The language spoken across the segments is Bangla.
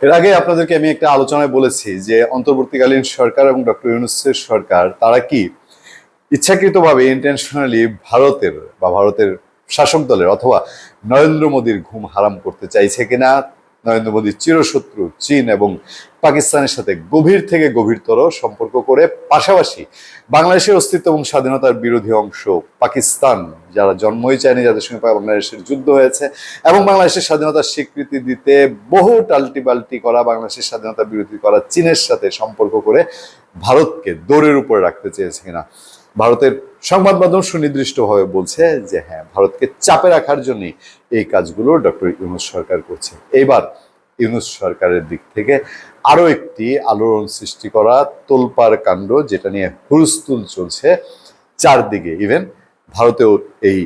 এর আগে আপনাদেরকে আমি একটা আলোচনায় বলেছি যে অন্তর্বর্তীকালীন সরকার এবং ডক্টর ইউনুসের সরকার, তারা কি ইচ্ছাকৃতভাবে ইন্টেনশনালি ভারতের বা ভারতের শাসক দলের অথবা নরেন্দ্র মোদীর ঘুম হারাম করতে চাইছে কিনা নরেন্দ্র মোদীর চিরশত্রু চীন এবং পাকিস্তানের সাথে গভীর থেকে গভীরতর সম্পর্ক করে পাশাপাশি বাংলাদেশের অস্তিত্ব এবং স্বাধীনতার বিরোধী অংশ পাকিস্তান, যারা জন্মই চায়নি, যাদের সঙ্গে বাংলাদেশের যুদ্ধ হয়েছে এবং বাংলাদেশের স্বাধীনতার স্বীকৃতি দিতে বহু টাল্টি পাল্টি করা, বাংলাদেশের স্বাধীনতা বিরোধী করা চীনের সাথে সম্পর্ক করে ভারতকে দৌড়ের উপরে রাখতে চেয়েছে কিনা। ভারতের সংবাদ মাধ্যম সুনির্দিষ্টভাবে বলছে যে হ্যাঁ ভারতকে চাপে রাখার জন্য এই কাজগুলো ডক্টর ইউনুস সরকার করছে। এইবার ইউনুস সরকারের দিক থেকে আরও একটি আলোড়ন সৃষ্টি করা তোলপার কাণ্ড, যেটা নিয়ে হুলস্থুল চলছে চারদিকে। ইভেন ভারতেও এই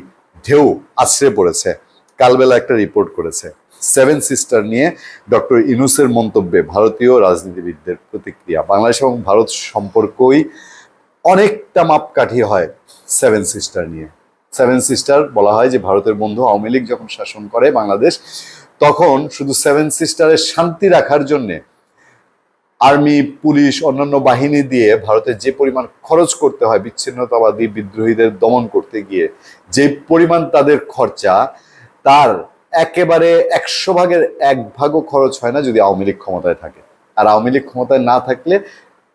ঢেউ আশ্রে পড়েছে। কালবেলা একটা রিপোর্ট করেছে। সেভেন সিস্টার নিয়ে ডক্টর ইনুসের মন্তব্যে ভারতীয় রাজনীতিবিদদের প্রতিক্রিয়া। বাংলাদেশ এবং ভারত সম্পর্কই অনেকটা মাপকাঠি হয় সেভেন সিস্টার নিয়ে। সেভেন সিস্টার বলা হয় যে ভারতের বন্ধু আওয়ামী লীগ যখন শাসন করে বাংলাদেশ, তখন শুধু সেভেন সিস্টারের শান্তি রাখার জন্যে আর্মি, পুলিশ, অন্যান্য বাহিনী দিয়ে ভারতের যে পরিমাণ খরচ করতে হয়, বিচ্ছিন্নতাবাদী বিদ্রোহীদের দমন করতে গিয়ে, যে পরিমাণ তাদের খরচা, তার একেবারে একশো ভাগের এক ভাগও খরচ হয় না যদি আওয়ামী লীগ ক্ষমতায় থাকে। আর আওয়ামী লীগ ক্ষমতায় না থাকলে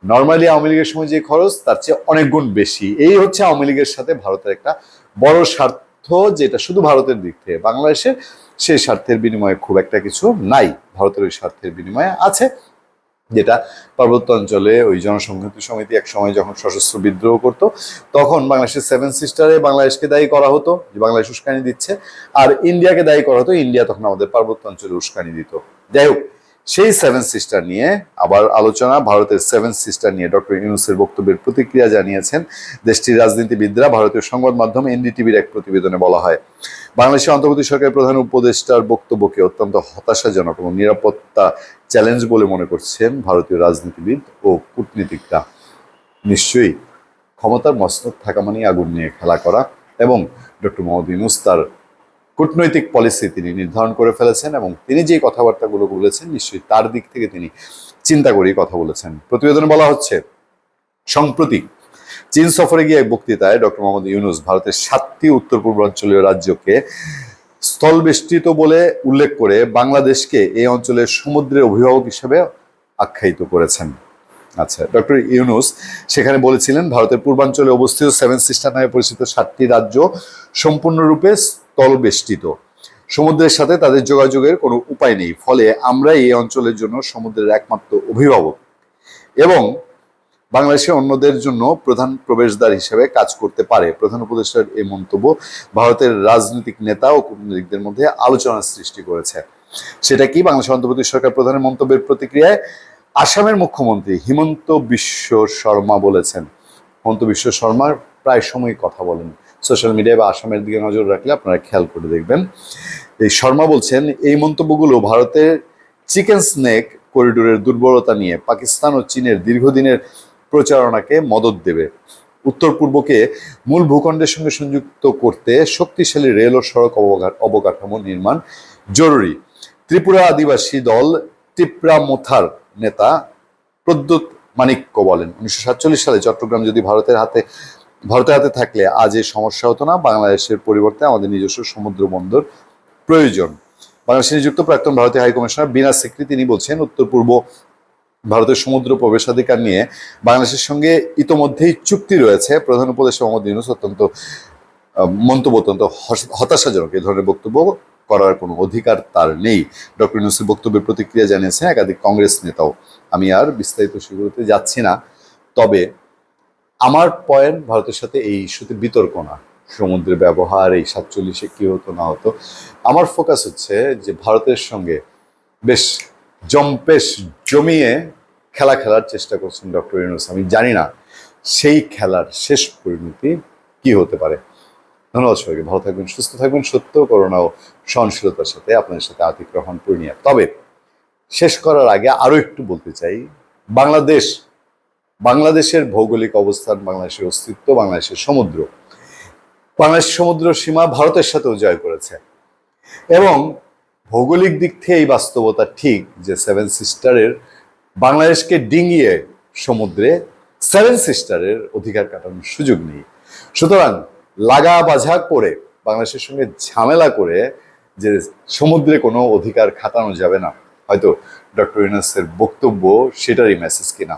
নর্মালি আওয়ামী লীগের সময় যে খরচ, তার চেয়ে অনেক গুণ বেশি। এই হচ্ছে আওয়ামী লীগের সাথে ভারতের একটা বড় স্বার্থ, যেটা শুধু ভারতের দিক থেকে, বাংলাদেশের সেই স্বার্থের বিনিময়ে খুব একটা কিছু নাই। ভারতের ওই স্বার্থের বিনিময়ে আছে, যেটা পার্বত্য অঞ্চলে ওই জনসংহতি সমিতি এক সময় যখন সশস্ত্র বিদ্রোহ করত, তখন বাংলাদেশের সেভেন সিস্টারে বাংলাদেশকে দায়ী করা হতো, যে বাংলাদেশ উস্কানি দিচ্ছে। আর ইন্ডিয়াকে দায়ী করা হতো ইন্ডিয়া তখন আমাদের পার্বত্য অঞ্চলে উস্কানি দিত। যাই হোক সেই সেভেন সিস্টার নিয়ে আবার আলোচনা, ভারতের সেভেন সিস্টার নিয়ে ডক্টর ইউনুসের বক্তব্যের প্রতিক্রিয়া জানিয়েছেন দেশটির রাজনীতিবিদরা। ভারতীয় সংবাদ মাধ্যম এনডিটিভির এক প্রতিবেদনে বলা হয়, বাংলাদেশের অন্তর্বর্তী সরকারের প্রধান উপদেষ্টার বক্তব্যকে অত্যন্ত হতাশাজনক এবং নিরাপত্তা চ্যালেঞ্জ বলে মনে করছেন ভারতীয় রাজনীতিবিদ ও কূটনীতিকরা। নিশ্চয়ই ক্ষমতার মস্তক থাকা মানেই আগুন নিয়ে খেলা করা এবং ডক্টর মোহাম্মদ ইউনুস তার কূটনৈতিক পলিসি তিনি নির্ধারণ করে ফেলেছেন এবং তিনি যে কথাবার্তাগুলো বলেছেন, নিশ্চয়ই তার দিক থেকে তিনি চিন্তা করেই কথা বলেছেন। প্রতিবেদনে বলা হচ্ছে, সম্প্রতি চীন সফরে গিয়ে এক বক্তৃতায় ডক্টর মোহাম্মদ ইউনুস ভারতের সাতটি উত্তর পূর্বাঞ্চলীয় রাজ্যকে স্থলবেষ্টিত বলে উল্লেখ করে বাংলাদেশকে এই অঞ্চলের সমুদ্রের অভিভাবক হিসেবে আখ্যায়িত করেছেন। আচ্ছা ডক্টর ইউনুস সেখানে বলেছিলেন, ভারতের পূর্বাঞ্চলে অবস্থিত সেভেন সিস্টার নামে পরিচিত সাতটি রাজ্য সম্পূর্ণরূপে স্থলবেষ্টিত সমুদ্রের সাথে তাদের যোগাযোগের কোনো উপায় নেই, ফলে আমরা এই অঞ্চলের জন্য সমুদ্রের একমাত্র অভিভাবক। এবং বাংলাদেশের অন্যদের জন্য প্রধান প্রবেশদ্বার হিসেবে কাজ করতে পারে। প্রধান উপদেষ্টার এই মন্তব্য ভারতের রাজনৈতিক নেতা ও কূটনীতিকদের মধ্যে আলোচনার সৃষ্টি করেছে। সেটা কি? বাংলাদেশ অন্তর্বর্তী সরকার প্রধানের মন্তব্যের প্রতিক্রিয়ায় আসামের মুখ্যমন্ত্রী হিমন্ত বিশ্ব শর্মা বলেছেন। হিমন্ত বিশ্ব শর্মার প্রায় সময় কথা বলেন। সোশ্যাল মিডিয়ায় বা আসামের দিকে নজর রাখলে আপনারা খেয়াল করে দেখবেন। এই শর্মা বলছেন, এই মন্তব্যগুলো ভারতের চিকেন স্নেক করিডোরের দুর্বলতা নিয়ে পাকিস্তান ও চীনের দীর্ঘদিনের প্রচারণাকে মদত দেবে। উত্তর পূর্বকে মূল ভূখণ্ডের সঙ্গে সংযুক্ত করতে শক্তিশালী রেল ও সড়ক অবকা- অবকাঠামো নির্মাণ জরুরি। ত্রিপুরা আদিবাসী দল ত্রিপুরা মোথার নেতা প্রদ্যুৎ মানিক্য বলেন। উনিশশো সাতচল্লিশ সালে চট্টগ্রাম যদি ভারতের হাতে ভারতের হাতে থাকলে আজ এই সমস্যা হতো না। বাংলাদেশের পরিবর্তে আমাদের নিজস্ব সমুদ্র বন্দর প্রয়োজন। বাংলাদেশে নিযুক্ত প্রাক্তন ভারতীয় হাই কমিশনার বিনা সিকরি তিনি বলছেন উত্তর পূর্ব ভারতের সমুদ্র প্রবেশাধিকার নিয়ে বাংলাদেশের সঙ্গে ইতোমধ্যেই চুক্তি রয়েছে। প্রধান উপদেষ্টা মোহাম্মদ ইউনুস অত্যন্ত মন্তব্য অত্যন্ত হতাশাজনক এই ধরনের বক্তব্য করার কোনো অধিকার তার নেই। ডক্টর ইউনুসের বক্তব্যের প্রতিক্রিয়া জানিয়েছেন একাধিক কংগ্রেস নেতাও। আমি আর বিস্তারিত সেগুলোতে যাচ্ছি না। তবে আমার পয়েন্ট ভারতের সাথে এই ইস্যুতে বিতর্ক না। সমুদ্রের ব্যবহার, এই সাতচল্লিশে কি হতো, না হতো। আমার ফোকাস হচ্ছে যে ভারতের সঙ্গে বেশ জম্পেশ জমিয়ে খেলা খেলার চেষ্টা করছেন ডক্টর ইউনুস। আমি জানি না সেই খেলার শেষ পরিণতি কি হতে পারে। ধন্যবাদ সবাইকে। ভালো থাকবেন, সুস্থ থাকবেন। সত্য, করোনা ও সহনশীলতার সাথে আপনাদের সাথে আতিক রহমান পূর্ণিয়া। তবে শেষ করার আগে আরও একটু বলতে চাই, বাংলাদেশ বাংলাদেশের ভৌগোলিক অবস্থান, বাংলাদেশের অস্তিত্ব, বাংলাদেশের সমুদ্র। বাংলাদেশ সমুদ্র সীমা ভারতের সাথেও জয় করেছে। এবং ভৌগোলিক দিক থেকে এই বাস্তবতা ঠিক যে সেভেন সিস্টারের বাংলাদেশকে ডিঙিয়ে সমুদ্রে সেভেন সিস্টারের অধিকার কাটানোর সুযোগ নেই। সুতরাং লাগা বাঝা করে, বাংলাদেশের সঙ্গে ঝামেলা করে যে সমুদ্রে কোনো অধিকার খাটানো যাবে না। হয়তো ডক্টর ইউনাসের বক্তব্য সেটারই মেসেজ কিনা।